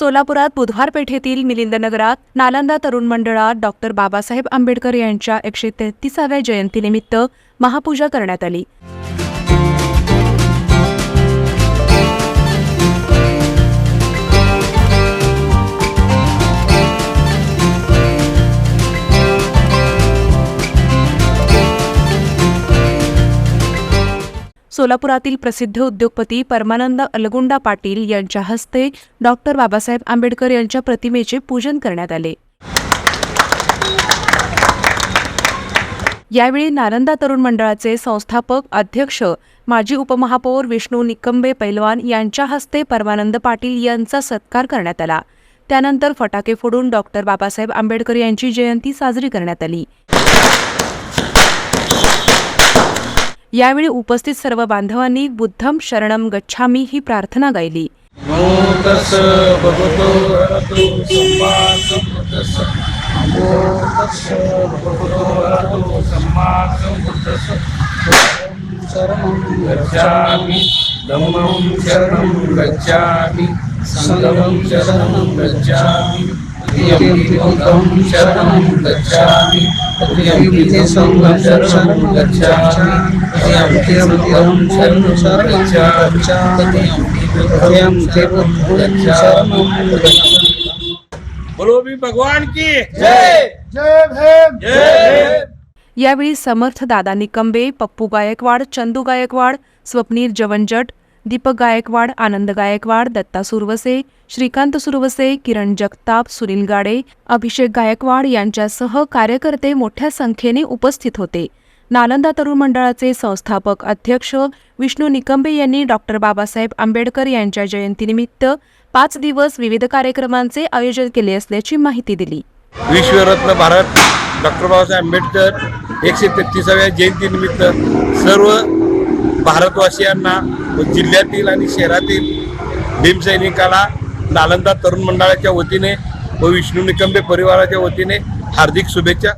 सोलापुरात बुधवार पेठेतील मिलिंद नगरात नालंदा तरुण मंडळात डॉक्टर बाबासाहेब आंबेडकर यांच्या एकशे तेहतीसाव्या जयंतीनिमित्त महापूजा करण्यात आली. सोलापुरातील प्रसिद्ध उद्योगपती परमानंद अलगुंडा पाटील यांच्या हस्ते डॉक्टर बाबासाहेब आंबेडकर यांच्या प्रतिमेचे पूजन करण्यात आले. यावेळी नालंदा तरुण मंडळाचे संस्थापक अध्यक्ष माजी उपमहापौर विष्णू निकंबे पैलवान यांच्या हस्ते परमानंद पाटील यांचा सत्कार करण्यात आला. त्यानंतर फटाके फोडून डॉक्टर बाबासाहेब आंबेडकर यांची जयंती साजरी करण्यात आली. यावेळी उपस्थित सर्व बांधवांनी बुद्धम शरणम गच्छामी ही प्रार्थना गायली. शरणं गच्छामि शरणं गच्छामि। संघं शरणं गच्छामि द्वितीयं शरणं गच्छामि तृतीयं संघं शरणं गच्छामि तृतीयं शरणं गच्छामि बोलो भी भगवान की। जय जय भीम। जय यावेळी समर्थ दादा निकंबे पप्पू गायकवाड चंदू गायकवाड स्वप्नील जवंजट दीपक गायकवाड आनंद गायकवाड दत्ता सुरवसे श्रीकांत सुरवसे किरण जगताप सुनील गाडे अभिषेक गायकवाड यांच्यासह कार्यकर्ते मोठ्या संख्येने उपस्थित होते. नालंदा तरुण मंडळाचे संस्थापक अध्यक्ष विष्णू निकंबे यांनी डॉक्टर बाबासाहेब आंबेडकर यांच्या जयंतीनिमित्त पाच दिवस विविध कार्यक्रमांचे आयोजन केले असल्याची माहिती दिली. विश्वरत्न भारत डॉक्टर बाबासाहेब आंबेडकर एकशे तेहतीसाव्या जयंतीनिमित्त सर्व भारतवासियांना जिल्ह्यातील आणि शहरातील भीमसैनिकाला नालंदा तरुण मंडळाच्या वतीने व विष्णू निकंबे परिवाराच्या वतीने हार्दिक शुभेच्छा.